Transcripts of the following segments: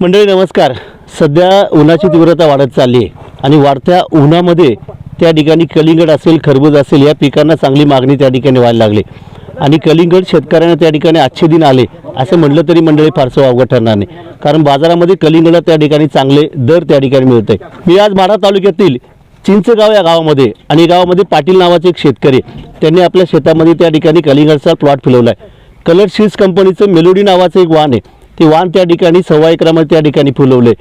मंडळी नमस्कार. सध्या उन्हाची तीव्रता वाढत चालली आहे आणि वाढत्या उन्हामध्ये त्या ठिकाणी कलिंगड असेल खरबूज असेल या पिकांना चांगली मागणी त्या ठिकाणी व्हायला लागली. आणि कलिंगड शेतकऱ्यांना त्या ठिकाणी आजचे दिन आले असं म्हटलं तरी मंडळी फारसं अवघड ठरणार नाही. कारण बाजारामध्ये कलिंगडला त्या ठिकाणी चांगले दर त्या ठिकाणी मिळत आहे मी आज माढा तालुक्यातील चिंचगाव या गावामध्ये आणि गावामध्ये पाटील नावाचे एक शेतकरी त्यांनी आपल्या शेतामध्ये त्या ठिकाणी कलिंगडचा प्लॉट फिरवला आहे कलर शीज कंपनीचं मेलोडी नावाचं एक वाहन आहे. ते वाण त्या ठिकाणी सव्वा एकरामध्ये त्या ठिकाणी फुलवले.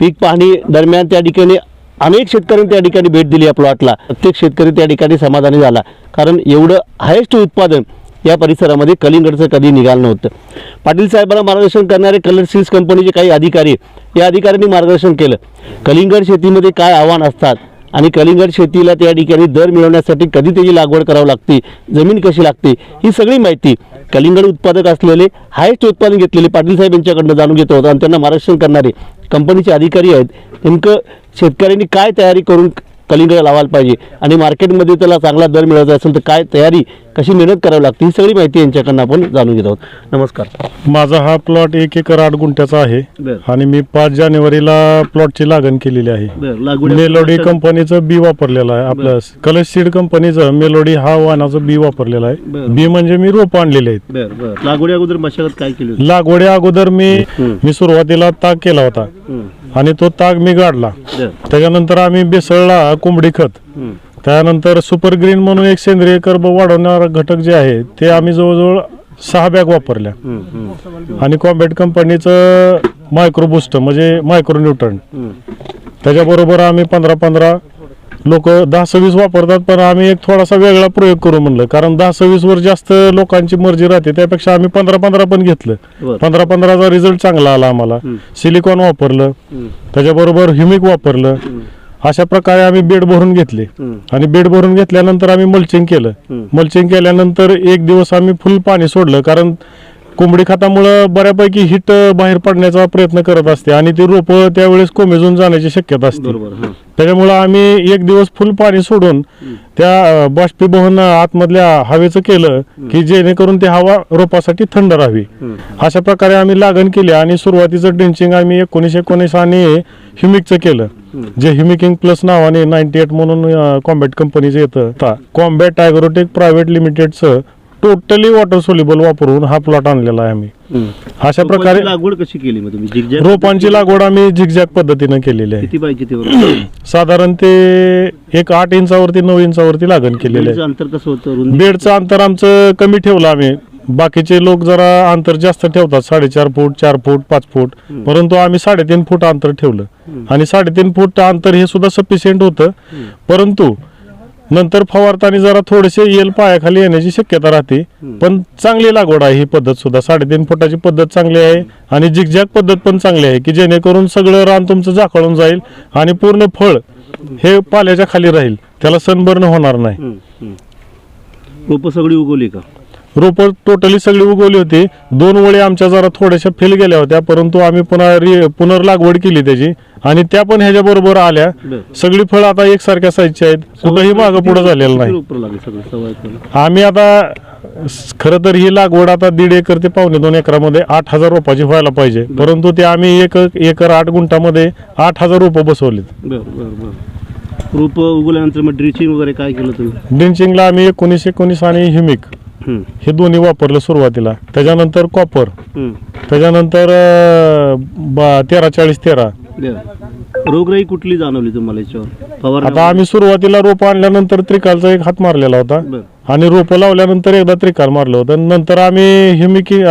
पीक पाहणी दरम्यान त्या ठिकाणी अनेक शेतकऱ्यांनी त्या ठिकाणी भेट दिली या प्लॉटला प्रत्येक शेतकरी त्या ठिकाणी समाधानी झाला. कारण एवढं हायेस्ट उत्पादन या परिसरामध्ये कलिंगडचं कधी निघालं नव्हतं. पाटील साहेबांना मार्गदर्शन करणारे कलर सील्स कंपनीचे काही अधिकारी या अधिकाऱ्यांनी मार्गदर्शन केलं. कलिंगड शेतीमध्ये काय आव्हान असतात? आणि कलिंगड शेतीला त्या ठिकाणी दर मिळवण्यासाठी कधी त्याची लागवड करावी लागते जमीन कशी लागते ही सगळी माहिती कलिंगड उत्पादक असलेले हायस्ट उत्पादन घेतलेले पाटील साहेब यांच्याकडनं जाणून घेत होतो आणि त्यांना मार्गदर्शन करणारे कंपनीचे अधिकारी आहेत. नेमकं शेतकऱ्यांनी काय तयारी करून कलिंगड लावायला पाहिजे. आणि मार्केटमध्ये त्याला चांगला दर मिळवायचा असेल तर काय तयारी कशी मेहनत करावी लागते ही सगळी माहिती यांच्याकडनं आपण जाणून घेत आहोत. नमस्कार. माझा हा प्लॉट एक एकर आठ गुंठ्याचा आहे बरं. आणि मी पाच जानेवारीला प्लॉटची लागण केलेली आहे. बरं लागवड मेलोडी कंपनीचं बी वापरलेलं आहे. आपलं कलश सीड कंपनीचं मेलोडी हा वाहनाचं बी वापरलेलं आहे. बरं. बी म्हणजे मी रोप आणलेले आहेत. बरं बरं. लागवडी अगोदर मशागत काय केली होती? लागवडी अगोदर मी हम्म. मी सुरुवातीला ताग केला होता. आणि तो ताग मी गाडला. बरं. त्याच्यानंतर आम्ही बेसळला कोंबडी खत. त्यानंतर सुपर ग्रीन म्हणून एक सेंद्रिय कर्ब वाढवणारा घटक जे आहे ते आम्ही जवळजवळ सहा बॅग वापरल्या. आणि कॉम्बॅट कंपनीचं मायक्रो बुस्ट म्हणजे मायक्रो न्यूट्रन. त्याच्याबरोबर आम्ही पंधरा पंधरा लोक दहा सव्वीस वापरतात पण आम्ही एक थोडासा वेगळा प्रयोग करू म्हणलं कारण दहा सव्वीस वर जास्त लोकांची मर्जी राहते त्यापेक्षा आम्ही पंधरा पंधरा पण घेतलं. पंधरा पंधराचा रिझल्ट चांगला आला आम्हाला. सिलिकॉन वापरलं. त्याच्याबरोबर ह्युमिक वापरलं. अशा प्रकारे आम्ही बेड भरून घेतले. आणि बेड भरून घेतल्यानंतर आम्ही मल्चिंग केलं. मल्चिंग केल्यानंतर एक दिवस आम्ही फुल पाणी सोडलं कारण कोंबडी खतामुळं बऱ्यापैकी हिट बाहेर पडण्याचा प्रयत्न करत असते आणि ती रोपं त्यावेळेस कोमेजून जाण्याची शक्यता असते. त्याच्यामुळं आम्ही एक दिवस फुल पाणी सोडून त्या बाष्पीभवन आतमधल्या हवेचं केलं की जेणेकरून ती हवा रोपासाठी थंड राहावी. अशा प्रकारे आम्ही लागण केली आणि सुरुवातीचं ड्रिंचिंग आम्ही एकोणीसशे एकोणीस आणि ह्युमिकचं केलं. जे ह्युमिकिंग प्लस नावाने नाईन्टी एट म्हणून कॉम्बॅट कंपनीचं येतं. कॉम्बॅट ॲग्रोटेक प्रायव्हेट लिमिटेडचं टोटली वॉटर सोल्युबल वापरून हा प्लॉट आणलेला आहे आम्ही. अशा प्रकारे रोपांची लागवड कशी केली? मग तुम्ही झिगझॅग रोपांची लागवड आम्ही झिगझॅग पद्धतीनं केलेली आहे. किती बाय किती वर साधारण ते एक आठ इंचावरती नऊ इंचावरती लागण केलेलं आहे. अंतर कसं होतं? रुंदी? बेडचं अंतर आमचं कमी ठेवलं आम्ही. बाकीचे लोक जरा अंतर जास्त ठेवतात. साडेचार फूट चार फूट पाच फूट. परंतु आम्ही साडेतीन फूट अंतर ठेवलं. आणि साडेतीन फूट अंतर हे सुद्धा सफिशियंट होतं. परंतु नंतर फवारताना जरा थोडेसे येल पायाखाली येण्याची शक्यता राहते. पण चांगली लागवड आहे ही पद्धत सुद्धा. साडेतीन फुटाची पद्धत चांगली आहे आणि झिगझॅग पद्धत पण चांगली आहे की जेणेकरून सगळं रान तुमचं झाकळून जाईल आणि पूर्ण फळ हे पाल्याच्या खाली राहील. त्याला सनबर्न होणार नाही. रोपं सगळी उगवली का? रोपं टोटली सगळी उगवली होती. दोन वळी आमच्या जरा थोड्याशा फेल गेल्या होत्या परंतु आम्ही पुन्हा रि पुनर्लागवड केली त्याची. आणि त्या पण ह्याच्या बरोबर आल्या. सगळी फळं आता एकसारख्या साईजची आहेत. कुठंही मागं पुढं झालेलं नाही? आम्ही आता खरं तर ही लागवड आता दीड एकर ते पावणे दोन एकरामध्ये आठ हजार रोपाची व्हायला पाहिजे. परंतु ते आम्ही एक एकर आठ गुंठामध्ये आठ हजार रोपं बसवलीत. रोपं उगवल्यानंतर मग ड्रिचिंग वगैरे काय केलं तुम्ही? ड्रिंचिंगला आम्ही एकोणीस एकोणीस आणि ह्युमिक. हे दोन्ही वापरलं सुरुवातीला. त्याच्यानंतर कॉपर. त्याच्यानंतर अं, बा- तेरा चाळीस तेरा. बरं. रोगराई कुठली जाणवली तुम्हाला याच्यावर? फवारणी आता आम्ही सुरुवातीला रोप आणल्यानंतर त्रिकालचा एक हात मारलेला होता. बरं. आणि रोपं लावल्यानंतर एकदा त्रिकाल मारलं होतं. नंतर आम्ही ह्युमिकी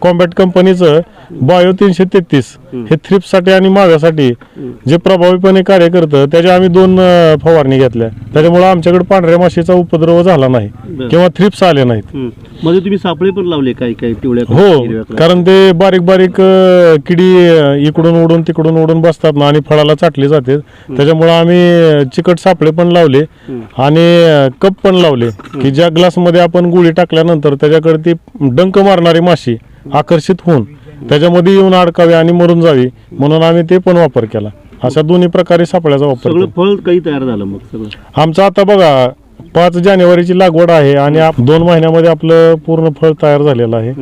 कॉम्बॅट कंपनीचं बायो तीनशे तेहतीस. हे थ्रिप्ससाठी आणि माव्यासाठी जे प्रभावीपणे कार्य करतं त्याच्या आम्ही दोन अं, फवारणी घेतल्या. त्याच्यामुळे आमच्याकडे पांढऱ्या माशीचा उपद्रव झाला नाही. किंवा थ्रिप्स आले नाहीत. मध्ये तुम्ही सापळे पण लावले काही काही पिवळ्या हो हिरव्या. कारण ते बारीक बारीक अ, किडी अ, इकडून उडून तिकडून उडून बसतात ना आणि फळाला चाटली जाते. त्याच्यामुळे आम्ही अ, चिकट सापळे पण लावले आणि अ, कप पण लावले की ज्या ग्लासमध्ये आपण गुळी टाकल्यानंतर त्याच्याकडे ती डंक मारणारी माशी आकर्षित होऊन त्याच्यामध्ये येऊन अडकावी आणि मरून जावी म्हणून आम्ही ते पण वापर केला. अशा दोन्ही प्रकारे सापळ्याचा वापर सगळं केला. फळ काही तयार झालं मग सगळं? आमचं आता बघा पाच जानेवारीची लागवड आहे आणि आप- दोन महिन्यामध्ये आपलं पूर्ण फळ तयार झालेलं आहे.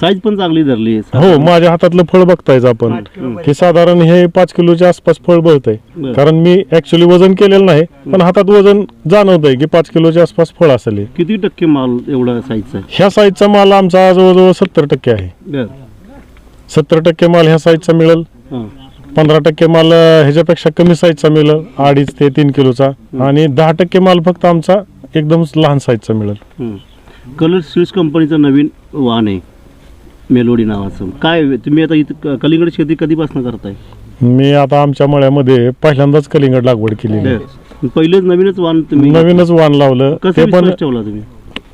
साईज पण चांगली धरली आहे. हो माझ्या हातातलं फळ बघतायच आपण. की साधारण हे पाच किलोच्या आसपास फळ बळतंय. बरं. कारण मी ऍक्च्युली वजन केलेलं नाही पण हातात वजन जाणवत आहे की पाच किलोच्या आसपास फळ असेल हे. किती टक्के माल एवढा साईजचा आहे? ह्या साईजचा माल आमचा जवळजवळ सत्तर टक्के आहे. बर. सत्तर टक्के माल ह्या साईजचा मिळेल. पंधरा टक्के माल ह्याच्यापेक्षा कमी साईजचा मिळेल. अडीच ते तीन किलोचा. आणि दहा टक्के माल फक्त आमचा एकदम लहान साईजचा मिळेल. कलर स्वीट्स कंपनीचं नवीन वाहन आहे. मेलोडी नावाचं. काय तुम्ही आता इथं कलिंगड शेती कधीपासून करताय? मी आता आमच्या मळ्यामध्ये पहिल्यांदाच कलिंगड लागवड. बर. पहिलेच नवीनच वाहन तुम्ही नवीनच वाण लावलं. ते पण ठेवला तुम्ही?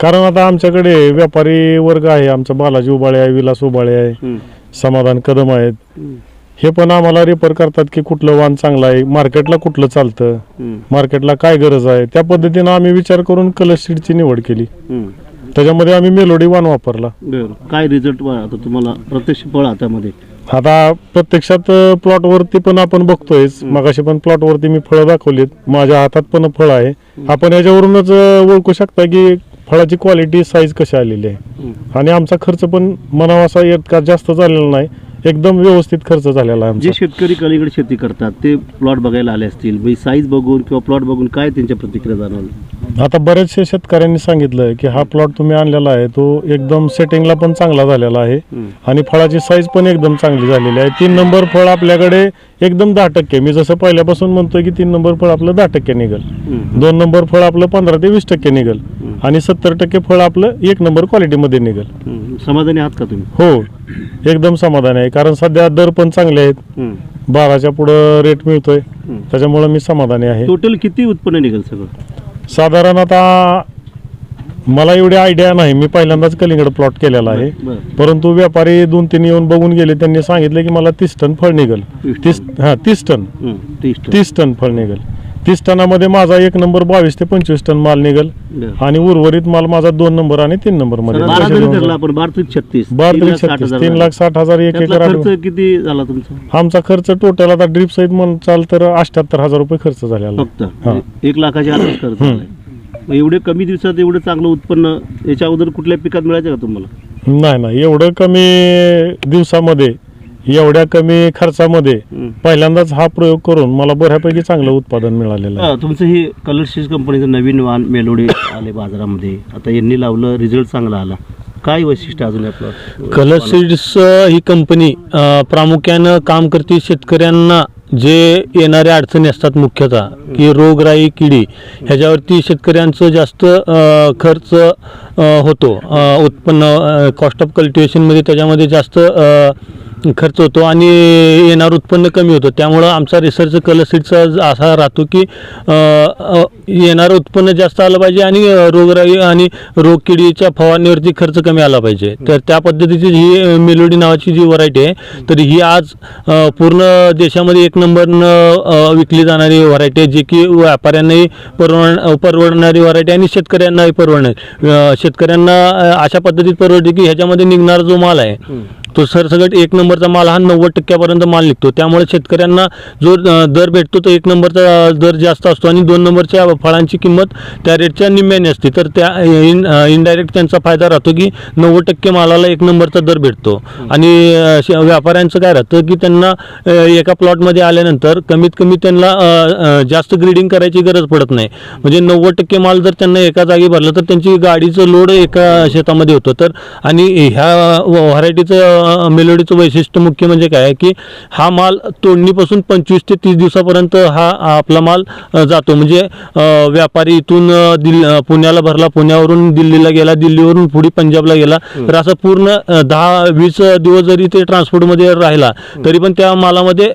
कारण आता आमच्याकडे व्यापारी वर्ग आहे. आमचा बालाजी उबाळे आहे विलास उबाळे आहे. समाधान कदम आहेत. हं. पण आम्हाला रेफर करतात की कुठलं वाण चांगलं आहे मार्केटला कुठलं चालतं. मार्केटला काय गरज आहे त्या पद्धतीनं आम्ही विचार करून कलर शीटची निवड केली. त्याच्यामध्ये आम्ही मेलोडी वाण वापरला. काय रिझल्ट आता तुम्हाला प्रत्यक्ष फळ हातामध्ये? आता प्रत्यक्षात प्लॉट वरती पण आपण बघतोयच. मगाशी पण प्लॉट वरती मी फळं दाखवलीत. माझ्या हातात पण फळ आहे. आपण याच्यावरूनच ओळखू शकता की फळाची क्वालिटी साईज कशी आलेली आहे. आणि आमचा खर्च पण म्हणावा असा इतका जास्त झालेला नाही एकदम व्यवस्थित खर्च झालेला आहे जे आमचा. शेतकरी कलिंगड शेती करतात ते प्लॉट बघायला आले असतील साईज बघून किंवा प्लॉट बघून काय त्यांच्या प्रतिक्रिया जाणवल्या आता बऱ्याचशा शेतकऱ्यांनी सांगितलं की हा प्लॉट तुम्ही आणलेला आहे तो एकदम सेटिंगला पण चांगला झालेला आहे. आणि फळाची साईज पण एकदम चांगली झालेली आहे. तीन नंबर फळ आपल्याकडे एकदम दहा टक्के मी जसं पहिल्यापासून म्हणतोय की तीन नंबर फळ आपलं दहा टक्के निघल. दोन नंबर फळ आपलं पंधरा ते वीस टक्के निघल. आणि सत्तर टक्के फळ आपलं एक नंबर क्वालिटीमध्ये निघल. समाधानी आहात का तुम्ही हो एकदम समाधान आहे कारण सध्या दर पण चांगले आहेत. बाराच्या पुढं रेट मिळतोय. त्याच्यामुळे मी समाधानी आहे टोटल किती उत्पन्न निघेल सगळं साधारण आता मला एवढी आयडिया नाही. मी पहिल्यांदाच कलिंगड प्लॉट केलेला आहे. परंतु व्यापारी दोन तीन येऊन बघून गेले. त्यांनी सांगितलं की मला तीस टन फळ निघल. तीस हा तीस टन. तीस टन. फळ निघल. तीस टनामध्ये माझा एक नंबर बावीस ते पंचवीस टन माल निघल. आणि उर्वरित माल माझा दोन नंबर आणि तीन नंबरमध्ये. बारा छत्तीस. तीन लाख साठ हजार एक एकर किती झाला तुमचा? आमचा खर्च टोटल आता ड्रीप सहित म्हणचाल तर अठ्याहत्तर हजार रुपये खर्च झालेला. हा. एक लाखाच्या खर्च. मग एवढे कमी दिवसात एवढं चांगलं उत्पन्न याच्या अगोदर कुठल्या पिकात मिळायचं का तुम्हाला? नाही नाही. एवढं कमी दिवसामध्ये एवढ्या कमी खर्चामध्ये हं. पहिल्यांदाच हा प्रयोग करून मला बऱ्यापैकी चांगलं उत्पादन मिळालेलं आहे. हा, तुमचं हे कलर सीज कंपनीचं नवीन वाहन मेलोडी आले बाजारामध्ये. आता यांनी लावलं रिझल्ट चांगला आला. काय वैशिष्ट्य अजून आपलं कलर सीड्स ही कंपनी प्रामुख्यानं काम करते शेतकऱ्यांना. जे येणाऱ्या अडचणी असतात मुख्यतः की रोगराई किडी ह्याच्यावरती शेतकऱ्यांचं जास्त खर्च होतो. उत्पन्न कॉस्ट ऑफ कल्टिवेशनमध्ये त्याच्यामध्ये जास्त खर्च होतो आणि येणारं उत्पन्न कमी होतं. त्यामुळं आमचा रिसर्च कलसीडचा असा राहतो की येणारं उत्पन्न जास्त आलं पाहिजे आणि रोगराई आणि रोगकिडीच्या फवारणीवरती खर्च कमी आला पाहिजे. तर त्या पद्धतीची ही मेलोडी नावाची जी व्हरायटी आहे तर ही आज पूर्ण देशामध्ये एक नंबरनं विकली जाणारी व्हरायटी आहे जी की व्यापाऱ्यांनाही परवड परवडणारी व्हरायटी आणि शेतकऱ्यांनाही परवडणार. शेतकऱ्यांना अशा पद्धतीत परवडते की ह्याच्यामध्ये निघणारा जो माल आहे तो सरसकट एक नंबरचा माल हा नव्वद टक्क्यापर्यंत माल निघतो. त्यामुळे शेतकऱ्यांना जो दर भेटतो तो एक नंबरचा दर जास्त असतो आणि दोन नंबरच्या फळांची किंमत त्या रेटच्या निम्म्याने असते. तर त्या इन इनडायरेक्ट त्यांचा फायदा राहतो की नव्वद टक्के मालाला एक नंबरचा दर भेटतो. आणि व्यापाऱ्यांचं काय राहतं की त्यांना एका प्लॉटमध्ये आल्यानंतर कमीत कमी त्यांना जास्त ग्रीडिंग करायची गरज पडत नाही. म्हणजे नव्वद टक्के माल जर त्यांना एका जागी भरला तर त्यांची गाडीचं लोड एका शेतामध्ये होतं. तर आणि ह्या व्हरायटीचं मेलोडीचं वैशिष्ट्य मुख्य म्हणजे काय आहे की हा माल तोडणीपासून पंचवीस ते तीस दिवसापर्यंत हा आपला माल जातो. म्हणजे व्यापारी इथून दिल पुण्याला भरला पुण्यावरून दिल्लीला गेला दिल्लीवरून पुढे पंजाबला गेला तर असं पूर्ण दहा वीस दिवस जरी ते ट्रान्सपोर्टमध्ये राहिला तरी पण त्या मालामध्ये.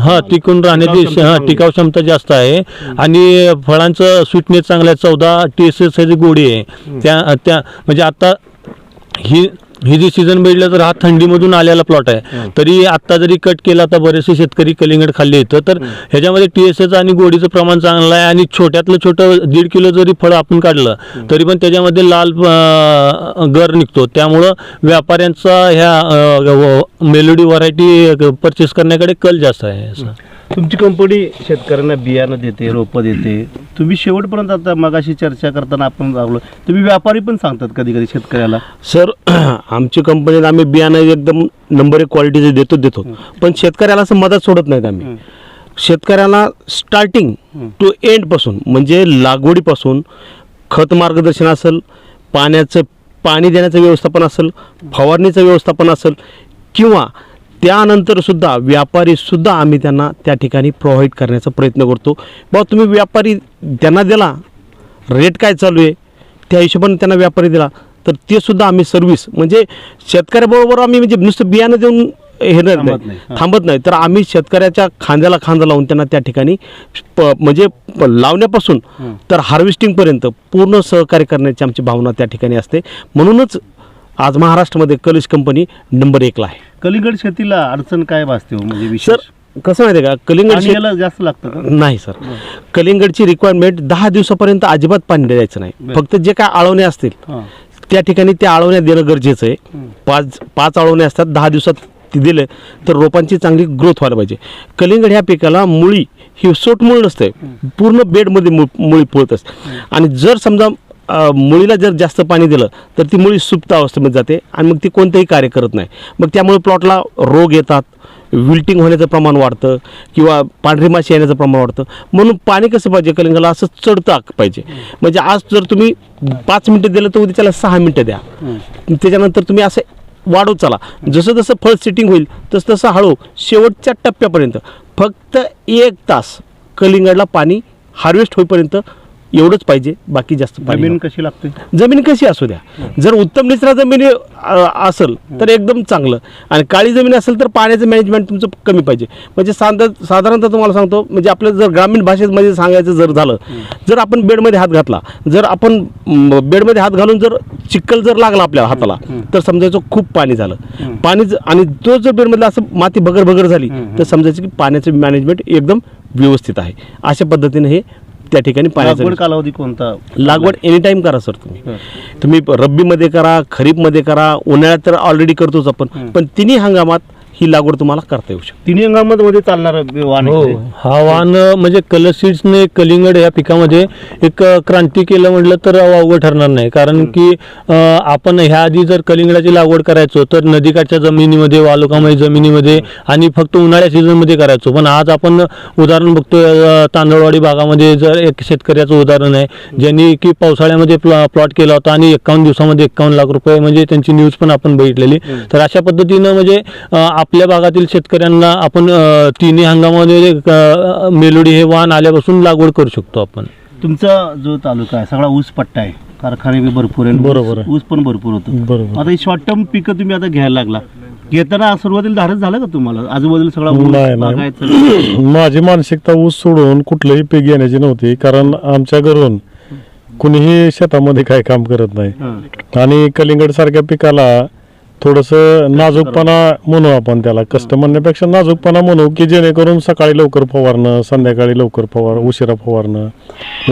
हा टिकून राहण्याची हा. टिकाऊ क्षमता जास्त आहे. आणि फळांचं स्वीटनेस चांगलं आहे. चौदा टी एस एस गोडी आहे त्या त्या म्हणजे आता ही ही जी सीझन बघितलं तर हा थंडीमधून आलेला प्लॉट आहे. तरी आत्ता जरी कट केला तर बरेचसे शेतकरी कलिंगड खाल्ले येतं तर ह्याच्यामध्ये टी एस एच आणि गोडीचं प्रमाण चांगलं आहे आणि छोट्यातलं छोटं दीड किलो जरी फळ आपण काढलं तरी पण त्याच्यामध्ये लाल गर निघतो. त्यामुळं व्यापाऱ्यांचा ह्या मेलोडी व्हरायटी परचेस करण्याकडे कल जास्त आहे असं. तुमची कंपनी शेतकऱ्यांना बियाणं देते रोपं देते. तुम्ही शेवटपर्यंत आता मगाशी चर्चा करताना आपण लागलो तुम्ही व्यापारी पण सांगतात कधी कधी शेतकऱ्याला? सर आमची कंपनीत आम्ही बियाणं एकदम नंबर एक क्वालिटीचे देतो देतो. पण शेतकऱ्याला असं मदत सोडत नाहीत आम्ही. शेतकऱ्याला स्टार्टिंग टू एंडपासून म्हणजे लागवडीपासून खत मार्गदर्शन असेल पाण्याचं पाणी देण्याचं व्यवस्थापन असेल फवारणीचं व्यवस्थापन असेल किंवा त्यानंतर सुद्धा व्यापारी सुद्धा आम्ही त्यांना त्या ठिकाणी प्रोव्हाइड करण्याचा प्रयत्न करतो. बा तुम्ही व्यापारी त्यांना दिला रेट काय चालू आहे त्या हिशोबाने त्यांना व्यापारी दिला तर ते सुद्धा आम्ही सर्व्हिस म्हणजे शेतकऱ्याबरोबर आम्ही म्हणजे नुसतं बियाणं देऊन हे नाही थांबत नाही. तर आम्ही शेतकऱ्याच्या खांद्याला खांदा लावून त्यांना त्या ठिकाणी प- म्हणजे लावण्यापासून. तर हार्वेस्टिंगपर्यंत पूर्ण सहकार्य करण्याची आमची भावना त्या ठिकाणी असते. म्हणूनच आज महाराष्ट्रामध्ये कलिश कंपनी नंबर एकला आहे. कलिंगड शेतीला अडचण काय भासते हो? म्हणजे सर कसं माहिती आहे का? कलिंगड आणि शेत- याला जास्त लागतं का? नाही सर. कलिंगडची रिक्वायरमेंट दहा दिवसापर्यंत अजिबात पाणी द्यायचं नाही. बरं. फक्त जे काय आळवणे असतील हां. त्या ठिकाणी त्या आळवण्या देणं गरजेचं आहे. हं. पाच पाच आळवणे असतात दहा दिवसात ते दिले तर रोपांची चांगली ग्रोथ व्हायला पाहिजे. कलिंगड ह्या पिकाला मुळी ही सोटमूळ नसते. पूर्ण बेडमध्ये मु- मुळी फुलत असते. आणि जर समजा मुळीला जर जास्त पाणी दिलं तर ती मुळी सुप्त अवस्थेमध्ये जाते आणि मग ती कोणतंही कार्य करत नाही. मग त्यामुळे प्लॉटला रोग येतात विल्टिंग होण्याचं प्रमाण वाढतं किंवा पांढरी माशी येण्याचं प्रमाण वाढतं. म्हणून पाणी कसं पाहिजे कलिंगाला असं चढतं पाहिजे. म्हणजे आज जर तुम्ही पाच मिनटं दिलं तर उद्या त्याला सहा मिनटं द्या. त्याच्यानंतर तुम्ही असं वाढवत चला. जसं जसं फळ सेटिंग होईल तसं तसं हळू शेवटच्या टप्प्यापर्यंत. फक्त एक तास कलिंगडला पाणी हार्वेस्ट होईपर्यंत एवढंच पाहिजे बाकी जास्त पाणी जमीन नको. कशी लागते? जमीन कशी असू द्या. जर उत्तम निचरा जमीन असेल तर एकदम चांगलं. आणि काळी जमीन असेल तर पाण्याचं मॅनेजमेंट तुमचं कमी पाहिजे. म्हणजे साधा साधारणतः तुम्हाला सांगतो म्हणजे आपलं जर ग्रामीण भाषेमध्ये सांगायचं जर झालं जर आपण बेडमध्ये हात घातला जर आपण म, बेडमध्ये हात घालून जर चिक्कल जर लागला आपल्या हाताला तर समजायचं खूप पाणी झालं. पाणी ज- आणि तो जर बेडमधला असं माती भगर भगर झाली तर समजायचं की पाण्याचं मॅनेजमेंट एकदम व्यवस्थित आहे. अशा पद्धतीने हे त्या ठिकाणी पाण्याचं लागवड कालावधी कोणता? लागवड एनी टाइम करा सर तुम्ही. तुम्ही रब्बीमध्ये करा खरीपमध्ये करा उन्हाळ्यात तर ऑलरेडी करतोच आपण. पण तिन्ही हंगामात ही लागवड तुम्हाला करता येऊ शकते. तिन्ही हंगामामध्ये चालणार वाहन हो. हा अ, म्हणजे कलर सीड्सने कलिंगड या पिकामध्ये एक क्रांती केलं म्हटलं तर वावगं ठरणार नाही. कारण की आपण ह्या आधी जर कलिंगडाची लागवड करायचो तर नदीकाठच्या जमिनीमध्ये वालुकामय जमिनीमध्ये आणि फक्त उन्हाळ्या सीझनमध्ये करायचो. पण आज आपण उदाहरण बघतो तांदळवाडी भागामध्ये जर एक शेतकऱ्याचं उदाहरण आहे ज्यांनी की पावसाळ्यामध्ये प्लॉ प्लॉट केला होता आणि एकावन्न दिवसामध्ये एकावन्न लाख रुपये म्हणजे त्यांची न्यूज पण आपण बघितलेली. तर अशा पद्धतीनं म्हणजे आपल्या भागातील शेतकऱ्यांना आपण तिन्ही हंगामामध्ये मेलोडी हे वाहन आल्यापासून लागवड करू शकतो आपण? तुमचा जो तालुका आहे सगळा ऊस पट्टा आहे. कारखाने बी भरपूर आहे बरोबर आहे. ऊस पण भरपूर होतं. बरोबर. आता ही शॉर्ट टर्म पिकं तुम्ही आता घ्यायला लागला. घेताना सुरुवातीला धाडस झालं का तुम्हाला? आजूबाजूला सगळा ऊस नाही नाही. माझी मानसिकता ऊस सोडून कुठलंही पीक घेण्याची नव्हती कारण आमच्या घरून कुणीही शेतामध्ये काही काम करत नाही. हां. आणि कलिंगड सारख्या पिकाला थोडस नाजूकपणा म्हणू आपण त्याला. कष्ट म्हणण्यापेक्षा नाजूकपणा म्हणू की जेणेकरून सकाळी लवकर फवारणं संध्याकाळी लवकर फवार उशिरा फवारणं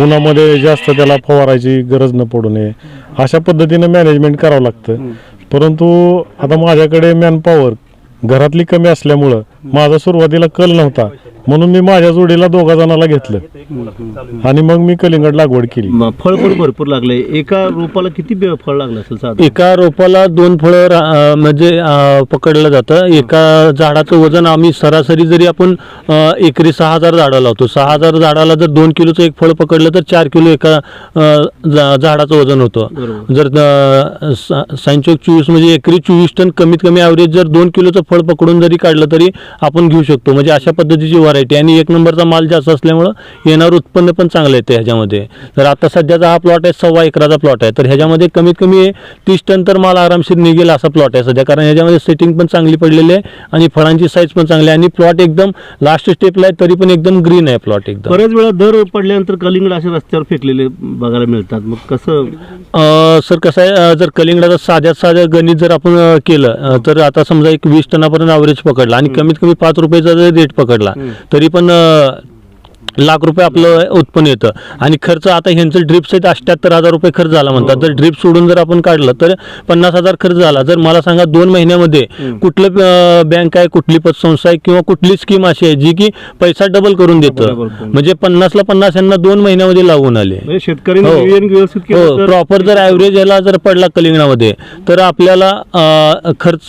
उन्हामध्ये जास्त त्याला फवारायची गरज न पडू नये. अशा पद्धतीनं मॅनेजमेंट करावं लागतं. परंतु आता माझ्याकडे मॅनपॉवर घरातली कमी असल्यामुळं माझा सुरुवातीला कल नव्हता. म्हणून मी माझ्या जोडीला दोघा जणाला घेतलं. आणि मग मी कलिंगड लागवड केली. म- फळ पण भरपूर लागले. एका रोपाला किती बे- फळ लागलं असेल साधारण? एका रोपाला दोन फळं रा- अ, म्हणजे अ, पकडलं जातं. एका झाडाचं वजन आम्ही सरासरी जरी आपण अ, एकरी सहा हजार झाडं लावतो. सहा हजार झाडाला जर दोन किलोचं एक फळ पकडलं तर चार किलो एका अ, झा- झाडाचं वजन होतं. बरोबर. जर अ, सा- चोवीस म्हणजे एकरी चोवीस टन कमीत कमी ॲव्हरेज जर दोन किलोचं फळ पकडून जरी काढलं तरी आपण घेऊ शकतो. म्हणजे अशा पद्धतीची व्हरायटी आणि एक नंबरचा माल जास्त असल्यामुळं येणारं उत्पन्न पण चांगलं येते ह्याच्यामध्ये. तर आता सध्याचा हा प्लॉट आहे सव्वा एकराचा प्लॉट आहे. तर ह्याच्यामध्ये कमीत कमी तीस टन तर माल आरामशीर निघेल असा प्लॉट आहे सध्या. कारण ह्याच्यामध्ये सेटिंग पण चांगली पडलेली आहे आणि फळांची साईज पण चांगली आहे. आणि प्लॉट एकदम लास्ट स्टेपला आहे तरी पण एकदम ग्रीन आहे प्लॉट एकदम. बऱ्याच वेळा दर पडल्यानंतर कलिंगड असे रस्त्यावर फेकलेले बघायला मिळतात. मग कसं? अ, सर कसं आहे अ, जर कलिंगडाचं साध्यात साधं गणित जर आपण अ, केलं अ, तर आता समजा एक वीस टनापर्यंत ॲव्हरेज पकडला आणि कमीत कमी पाच रुपयाचा जर रेट पकडला तरी पण लाख रुपये आपलं उत्पन्न येतं. आणि खर्च आता ह्यांचं ड्रिप सहित अठ्ठ्याहत्तर हजार रुपये खर्च झाला म्हणतात. तर ड्रिप सोडून जर आपण काढलं तर पन्नास हजार खर्च झाला. जर मला सांगा दोन महिन्यामध्ये कुठलं बँक आहे कुठली पतसंस्था आहे किंवा कुठली स्कीम अशी आहे जी की पैसा डबल करून देतं. म्हणजे पन्नासला पन्नास यांना दोन महिन्यामध्ये लागून आले. म्हणजे शेतकरी हो. केलं हो प्रॉपर जर ॲव्हरेज याला जर पडला कलिंगणामध्ये तर आपल्याला खर्च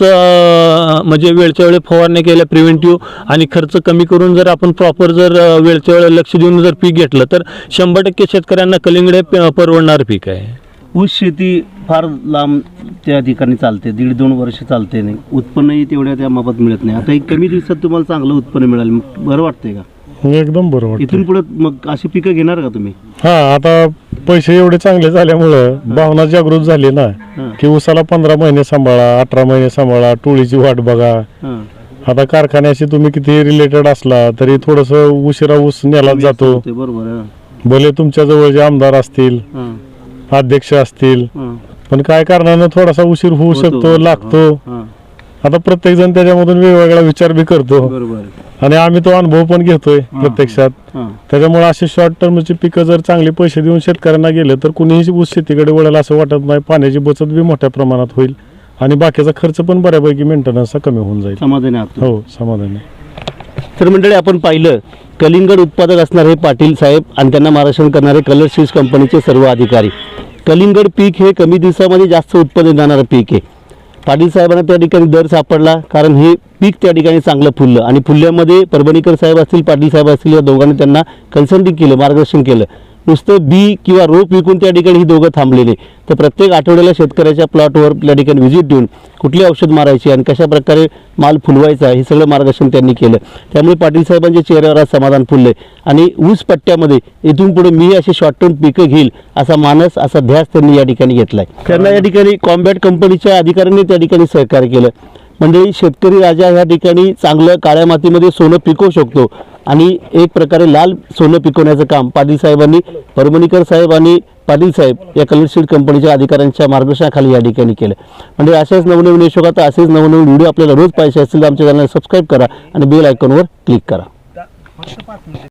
म्हणजे वेळच्या वेळी फवारण्या केल्या प्रिव्हेंटिव्ह आणि खर्च कमी करून जर आपण प्रॉपर जर वेळच्या वेळी लक्ष देऊन जर पीक घेतलं तर शंभर टक्के शेतकऱ्यांना कलिंगड परवडणारं पीक आहे. ऊस शेती फार लांब त्या ठिकाणी चालते दीड दोन वर्ष चालते नाही. उत्पन्नही तेवढ्या त्या मापात मिळत नाही. आता एक कमी दिवसात तुम्हाला चांगलं उत्पन्न मिळालं मग बरं वाटतंय का? एकदम बरोबर इथून पुढे मग अशी पिकं घेणार का तुम्ही? हा आता पैसे एवढे चांगले झाल्यामुळं भावना जागृत झाली ना की उसाला पंधरा महिने सांभाळा अठरा महिने सांभाळा टोळीची वाट बघा. हां. आता कारखान्याशी तुम्ही किती रिलेटेड असला तरी थोडस उशिरा ऊस नेला जातो. ते बरोबर आहे. भले तुमच्या जवळचे आमदार असतील हां. अध्यक्ष असतील हां. पण काय कारणानं थोडासा उशीर होऊ होतो. शकतो लागतो. हां. आता प्रत्येक जण त्याच्यामधून वेगवेगळा विचार बी करतो. बरोबर आहे. आणि आम्ही तो अनुभव पण घेतोय प्रत्यक्षात. हां. त्याच्यामुळे असे शॉर्ट टर्मची पिकं जर चांगले पैसे देऊन शेतकऱ्यांना गेले तर कुणीही ऊस शेतीकडे वळेल असं वाटत नाही. पाण्याची बचत बी मोठ्या प्रमाणात होईल. आणि बाकीचा खर्च पण बऱ्यापैकी मेंटेनन्सचा कमी होऊन जाईल. समाधानी आहात तुम्ही? हो समाधानी. तर मंडळी आपण पाहिलं कलिंगड उत्पादक असणारे पाटील साहेब आणि त्यांना मार्गदर्शन करणारे कलर सीड्स कंपनीचे सर्व अधिकारी. कलिंगड पीक हे कमी दिवसामध्ये जास्त उत्पादन देणारं पीक आहे. पाटील साहेबांना त्या ठिकाणी दर सापडला कारण हे पीक त्या ठिकाणी चांगलं फुललं. आणि फुलल्यामध्ये परभणीकर साहेब असतील पाटील साहेब असतील या दोघांनी त्यांना कन्सल्टिंग केलं मार्गदर्शन केलं. नुसतं बी किंवा रोप विकून त्या ठिकाणी ही दोघं थांबलेले. तर प्रत्येक आठवड्याला शेतकऱ्याच्या प्लॉटवर त्या ठिकाणी व्हिजिट देऊन कुठली औषध मारायची आणि कशा प्रकारे माल फुलवायचा हे सगळं मार्गदर्शन त्यांनी केलं. त्यामुळे पाटील साहेबांच्या चेहऱ्यावर आज समाधान फुलले आणि ऊस पट्ट्यामध्ये इथून पुढे मी अशी शॉर्ट टर्म पिकं घेईल असा मानस असा ध्यास त्यांनी या ठिकाणी घेतला आहे त्यांना या ठिकाणी कॉम्बॅट कंपनीच्या अधिकाऱ्यांनी त्या ठिकाणी सहकार्य केलं. म्हणजे शेतकरी राजा ह्या ठिकाणी चांगलं काळ्या मातीमध्ये सोनं पिकवू शकतो. आणि एक प्रकारे लाल सोनं पिकवण्याचं काम पाटील साहेबांनी परभणीकर साहेब आणि पाटील साहेब या कलरशीट कंपनीच्या अधिकाऱ्यांच्या मार्गदर्शनाखाली या ठिकाणी केलं. म्हणजे अशाच नवनवीन यशोक आता असेच नवनवीन व्हिडिओ आपल्याला रोज पाहिजे असतील तर आमच्या चॅनलला सबस्क्राईब करा आणि बेल आयकॉनवर क्लिक करा.